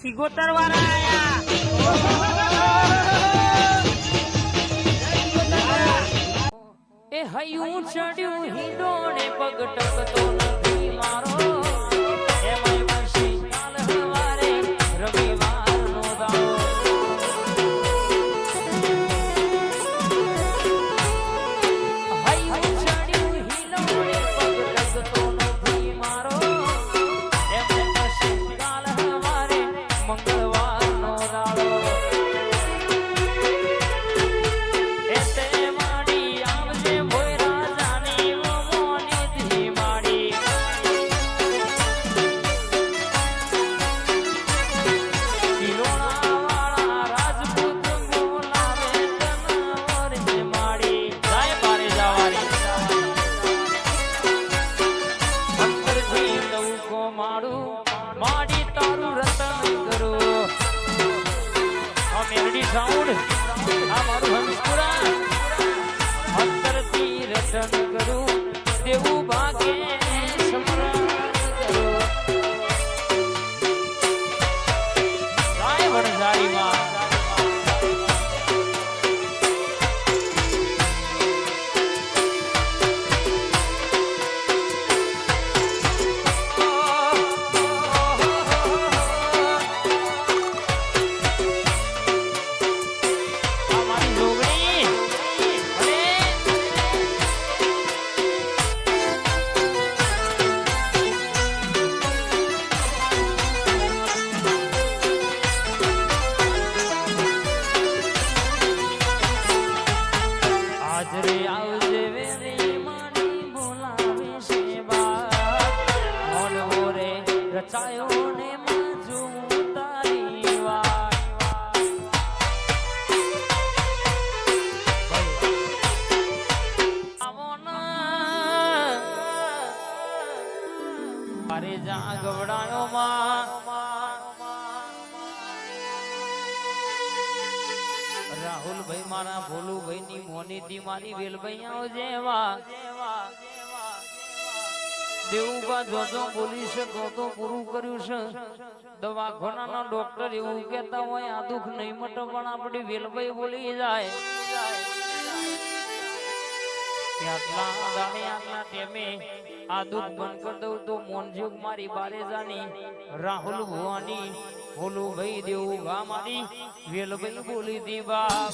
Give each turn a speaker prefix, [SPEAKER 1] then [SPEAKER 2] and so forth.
[SPEAKER 1] સિગોતર વાળા આયા. એ હયું ચડ્યું હિંડોળે પગ ટકતો નથી મારો. સાઉન્ડ આ મારું હંસપુરા અંતરથી રટન રચાયો ને માજુ તારી વાત. આવો ના. અરે જા ગવડાયો માં રાહુલભાઈ મારા ભોલુભાઈ ની મોની થી મારી વેલભાઈ આવજે વા દેવુબા જોજો છે, તો પૂરું કર્યું છે. દવાખાનાના ડોક્ટર એવું કહેતા હોય, આ દુઃખ નહીં મટે, પણ આપણી વેલભાઈ બોલી જાય. આટલા દાડે, આટલા ટેમે બંધ કરી દઉં તો મોનજુગ મારી બારે રાહુલ ભુવાની ભોલું ભાઈ દેવું ભા મારી, વેલભાઈ બોલી દીવા